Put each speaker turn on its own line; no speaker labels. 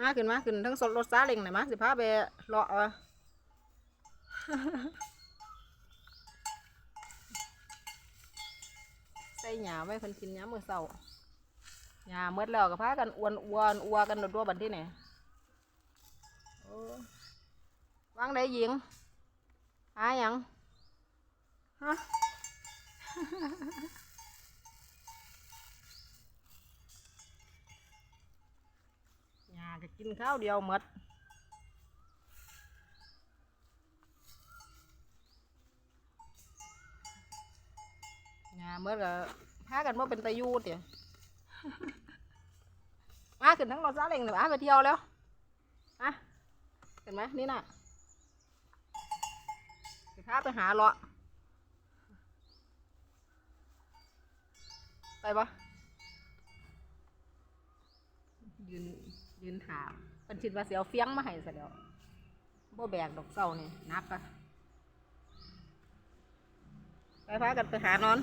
มาขึ้นมาขึ้นทั้งสดรถซาเล็งหน่อยมาสิพาไปเลาะเอาใส่หญ้าไว้เพิ่นกินยามมื้อเช้าหญ้าหมดแล้วก็พากันอ้วนอ้วนอัวกันโดดๆบัดที่นี่โอ้วางได้หญิงหาหยังฮะาก็กินข้าวเดียวหมดหญ้าหมดก็พากันว่าเป็นตะยูดเดี๋ยวมาขึ้นทั้งรถซาเล้งเลยมาไปเที่ยวแล้วมาเห็นไหมนี่น่ะสิพาไปหาเลาะไปปะ ยืนยืนถามเป็นชิดว่าเสียวเฟี้ยงมาให้ซะแล้วบ่แบกดอกเศร้านี่นักอะไปพากันไปหานอน